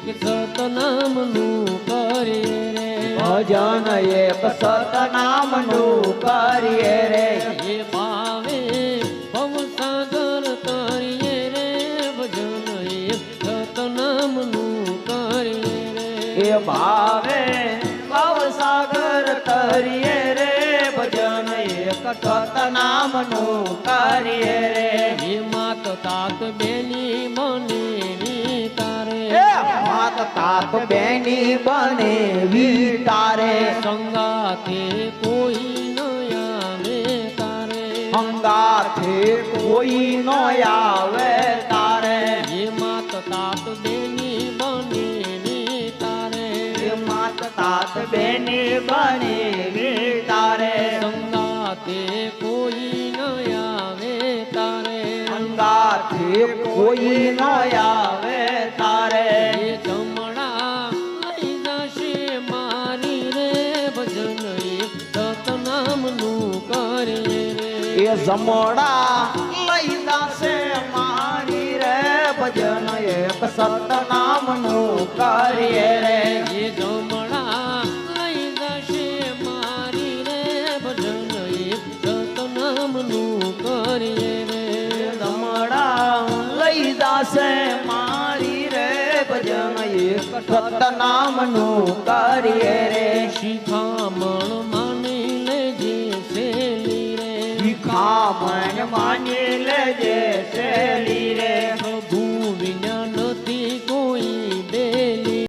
એક સતનામનું કરીએ રે ભજન એક સતનામનું કરીએ રે એ ભાવે ભવસાગર તરીએ રે ભજન એક સતનામનું કરીએ રે એ ભાવે ભવસાગર તરીએ રે ભજન એક સતનામનું કરીએ રે એ માત તાત બેની બનેવી તારે आप बेनी बने भी तारे। संगा थे कोई नया वे तारे। हंगा थे कोई नया वे तारे। ये मात तात बेनी बने भी तारे। ये मात तात बेनी बने भी तारे। संगा थे कोई नया वे तारे। हंगा थे कोई नया वे तारे। કરીએ એ જમોડા લઈ દાસે મારી રે ભજન એક સતનામનું કરીએ રે. એ જમોડા લઈ દાસે મારી રે ભજન એક સતનામનું કરીએ રે. જમોડા લઈ દાસે મારી રે ભજન એક સતનામનું કરીએ રે. બ્રાહ્મણ માની લેજે શેરી.